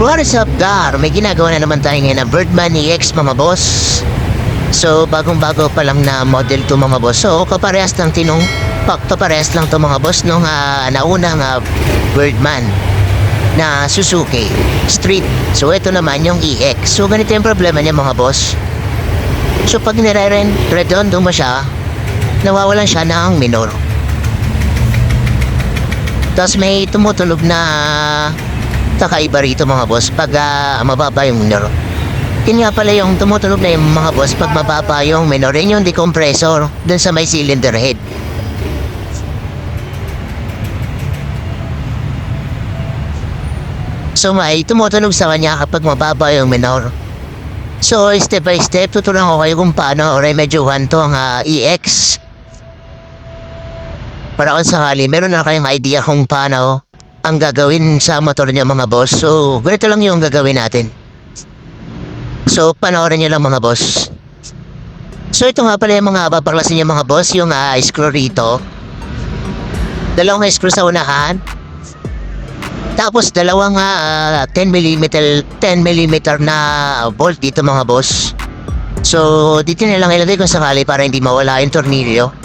What is up, Gar? May ginagawa na naman tayo ngayon na Birdman EX mga boss. So, bagong-bago pa lang na model to mga boss. So, kaparehas lang tinong, pa, kaparehas lang to mga boss nung ah, naunang ah, Birdman na Suzuki Street. So, ito naman yung EX. So, ganito yung problema niya mga boss. So, pag nire-redondo mo siya, nawawalan siya ng minor. Tapos may tumutunog na kakaiba rito mga boss pag ah, mababa yung minor. Yun nga pala yung tumutunog na yung mga boss pag mababa yung minor. Yun yung decompressor dun sa may cylinder head. So may tumutunog sa kanya kapag mababa yung minor. So step by step tuturuan ko kayo kung paano remedyohan to ang ah, EX. Para kung sakali meron na kayong idea kung paano ang gagawin sa motor niya mga boss. So, ganito lang yung gagawin natin. So, panoorin niyo lang mga boss. So, ito nga pala yung mga babaklasin niya mga boss, yung ah, screw rito. Dalawang screw sa unahan. Tapos dalawang ah, 10 mm 10 mm na bolt dito mga boss. So, dito na lang ilagay kung sakali para hindi mawala yung tornilyo.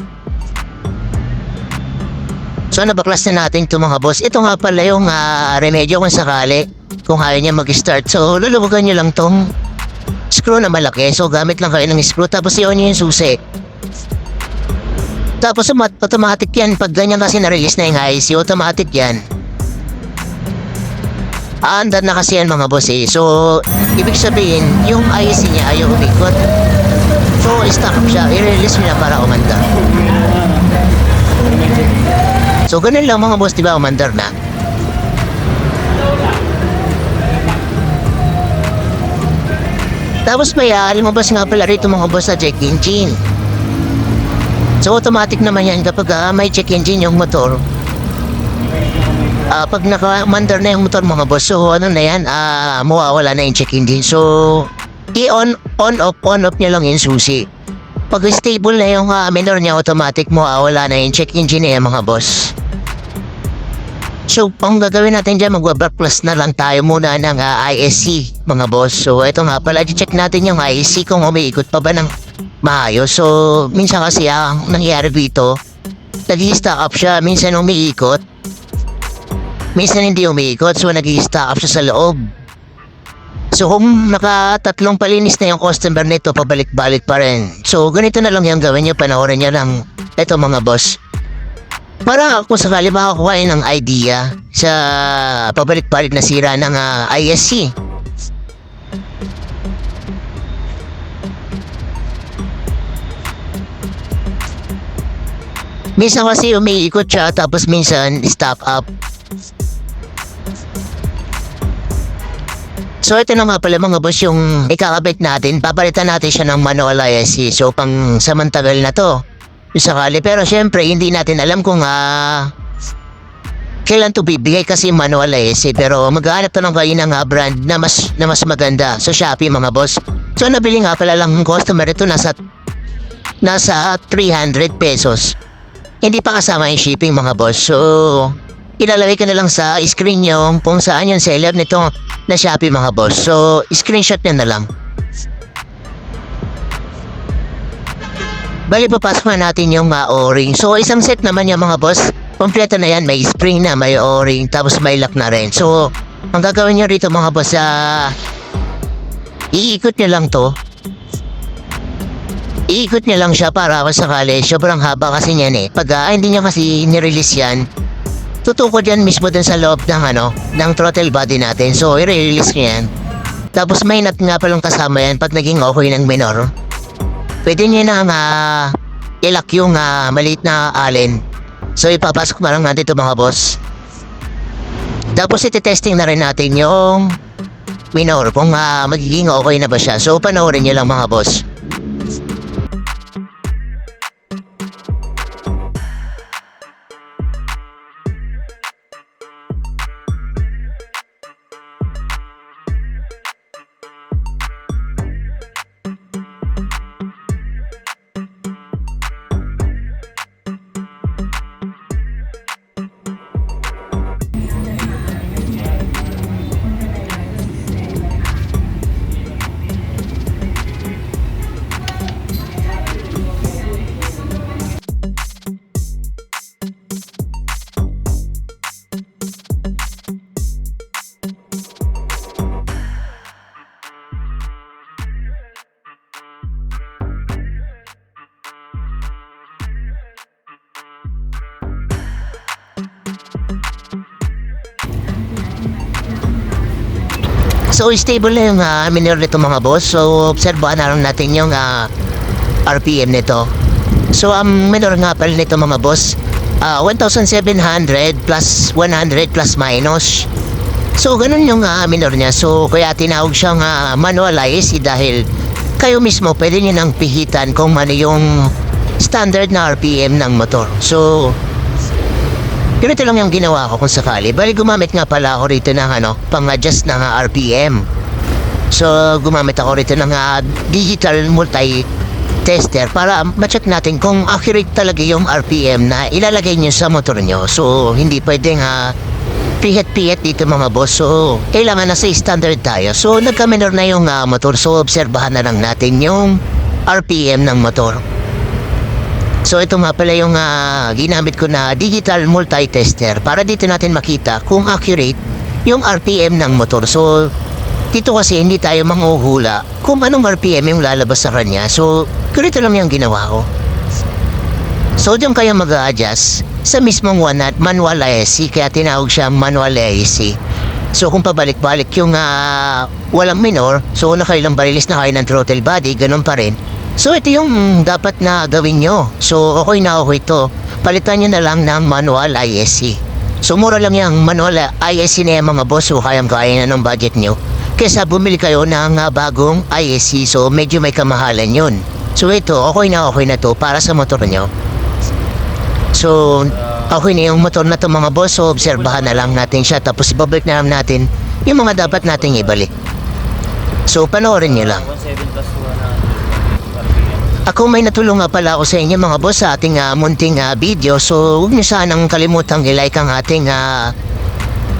So nabaklas na natin ito mga boss. Ito nga pala yung ah, remedyo kung sakali. Kung kaya niya mag-start. So lulubugan niyo lang tong screw na malaki. So gamit lang kayo ng screw. Tapos iyon niyo yung susi. Tapos automatic yan. Pag ganyan kasi na-release na yung IC, automatic yan. Aandar na kasi yan mga boss eh. So, ibig sabihin, yung IC niya ayaw umikot. So, stop siya. I-release niya para umandar. So, ganun lang mga boss, di ba? Umandar na. Tapos may uh, lumabas nga pala rito mga boss sa check engine. So, automatic naman yan kapag ah, may check engine yung motor. Ah, pag naka-mandar na yung motor mga boss, so ano na yan, ah, mawawala na yung check engine. So, i-on, on, off, on, off niya lang yung susi. Pag stable na yung ah, minor niya, automatic mawawala na yung check engine niya mga boss. So, ang gagawin natin dyan, mag-back plus na lang tayo muna ng ah, ISC, mga boss. So, ito nga pala, check natin yung ISC kung umiikot pa ba ng maayos. So, minsan kasi ang nangyayari dito, nag-i-stock up siya, minsan umiikot, minsan hindi umiikot, so nag-i-stock up siya sa loob. So, kung nakatatlong palinis na yung customer nito, pabalik-balik pa rin. So, ganito na lang yung gawin niyo, panoorin niya lang. Ito mga boss. Para kung sakali makakuha ng idea sa pabalik-balik na sira ng ah, ISC. Minsan kasi umiikot siya tapos minsan stop up. So ito na nga pala mga boss yung ikakabit natin. Papalitan natin siya ng manual ISC. So pang samantagal na to. Sakali. Pero syempre hindi natin alam kung ah kailan to bibigay kasi manual ISC. Pero maghanap to ng kayo ng ah, brand na mas, na mas maganda sa Shopee mga boss. So nabili nga pala lang ng customer ito nasa nasa 300 pesos. Hindi pa kasama yung shipping mga boss. So, ilalagay ko na lang sa screen nyo kung saan yung seller nito na Shopee mga boss. So, screenshot nyo na lang. Bali, papasok na natin yung uh, o-ring. So, isang set naman yung mga boss. Kompleto na yan. May spring na, may o-ring, tapos may lock na rin. So, ang gagawin nyo rito mga boss, ah, iikot nyo lang to. Iikot niya lang siya para kung sakali, sobrang haba kasi niyan eh. Pag ah, hindi niya kasi nirelease yan, tutukod yan mismo dun sa loob ng ano, ng throttle body natin. So, i-release niya yan. Tapos may nut nga palang kasama yan pag naging okay ng minor. Pwede niya na nga ilak yung ah, maliit na allen. So, ipapasok na lang natin ito mga boss. Tapos iti-testing na rin natin yung minor kung ah, magiging okay na ba siya. So, panoorin niyo lang mga boss. So stable na yung uh, minor nito mga boss. So obserbahan na lang natin yung ah, RPM nito. So ang minor nga pala nito mga boss, ah, 1,700 plus 100 plus minus. So ganun yung ah, minor niya. So kaya tinawag siyang uh, manual ISC dahil kayo mismo pwede niyo nang pihitan kung ano yung standard na RPM ng motor. So ganito lang yung ginawa ko kung sakali. Bali gumamit nga pala ako rito ng ano, pang-adjust ng ah, RPM. So gumamit ako rito ng ah, digital multi tester para ma-check natin kung accurate talaga yung RPM na ilalagay niyo sa motor niyo. So hindi pwedeng ha pihet-pihet dito mga boss. So, kailangan nasa standard tayo. So, nagka-minor na yung ah, motor. So, obserbahan na lang natin yung RPM ng motor. So, ito nga pala yung ah, ginamit ko na digital multi-tester para dito natin makita kung accurate yung RPM ng motor. So, dito kasi hindi tayo manghuhula kung anong RPM yung lalabas sa kanya. So, ganito lang yung ginawa ko. So, diyan kayo mag-a-adjust sa mismong one at manual ISC kaya tinawag siya manual ISC. So kung pabalik-balik yung ah, walang minor, so nakailang barilis na kayo ng throttle body, ganun pa rin. So ito yung dapat na gawin nyo. So okay na okay to. Palitan nyo na lang ng manual ISC. So mura lang yung manual ISC na yung mga boss so kayang-kaya na ng budget nyo. Kesa bumili kayo ng ah, bagong ISC so medyo may kamahalan yun. So ito, okay na okay na to para sa motor nyo. So, okay na yung motor na to mga boss. So, obserbahan na lang natin siya. Tapos, ibabalik na lang natin yung mga dapat nating ibalik. So, panoorin niyo lang. 17 plus 100 RPM. Ako may natulong nga pala ako sa inyo mga boss sa ating ah, munting ah, video. So, huwag niyo sanang kalimutang i-like ang ating ah,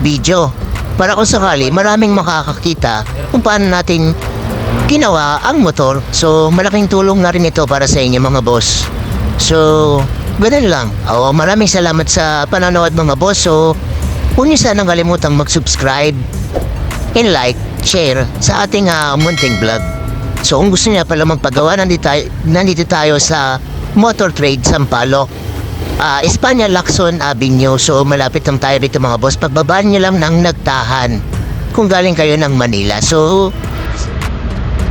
video. Para kung sakali, maraming makakakita kung paano natin ginawa ang motor. So, malaking tulong na rin ito para sa inyo mga boss. So, ganun lang. Oo, maraming salamat sa panonood mga boss. So, huwag niyo sanang kalimutang mag-subscribe and like, share sa ating ah, munting vlog. So kung gusto niya pala magpagawa, nandito tayo, nandito tayo sa Motor Trade Sampaloc. Ah, Espanya Lacson Avenue. So malapit lang tayo rito mga boss. Pagbabaan niyo lang ng nagtahan kung galing kayo ng Manila. So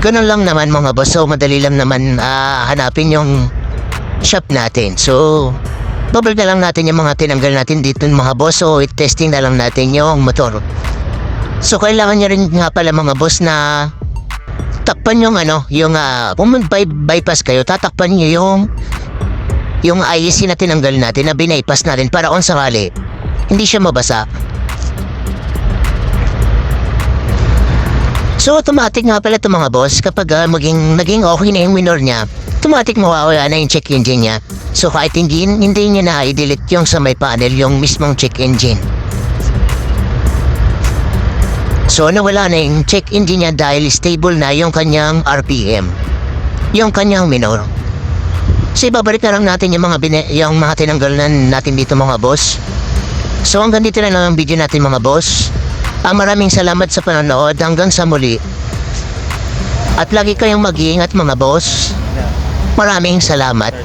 ganun lang naman mga boss. So madali lang naman ah, hanapin yung shop natin. So babalik na lang natin yung mga tinanggal natin dito mga boss. So testing na lang natin yung motor. So kailangan niya rin nga pala mga boss na takpan yung ano, yung uh, mag-by- bypass kayo, tatakpan niyo yung yung IEC na tinanggal natin na binaypass natin para kung sakali hindi siya mabasa. So automatic nga pala ito mga boss kapag ah, maging, naging okay na yung minor niya, automatic mawawala na yung check engine niya. So kahit hindi, hindi niya na i-delete yung sa may panel yung mismong check engine. So nawala na yung check engine niya dahil stable na yung kanyang RPM. Yung kanyang minor. So ibabalik na lang natin yung mga, bine- yung mga tinanggal na natin dito mga boss. So hanggang dito na lang ang video natin mga boss. Ang maraming salamat sa panonood hanggang sa muli. At lagi kayong mag-iingat mga boss. Maraming salamat.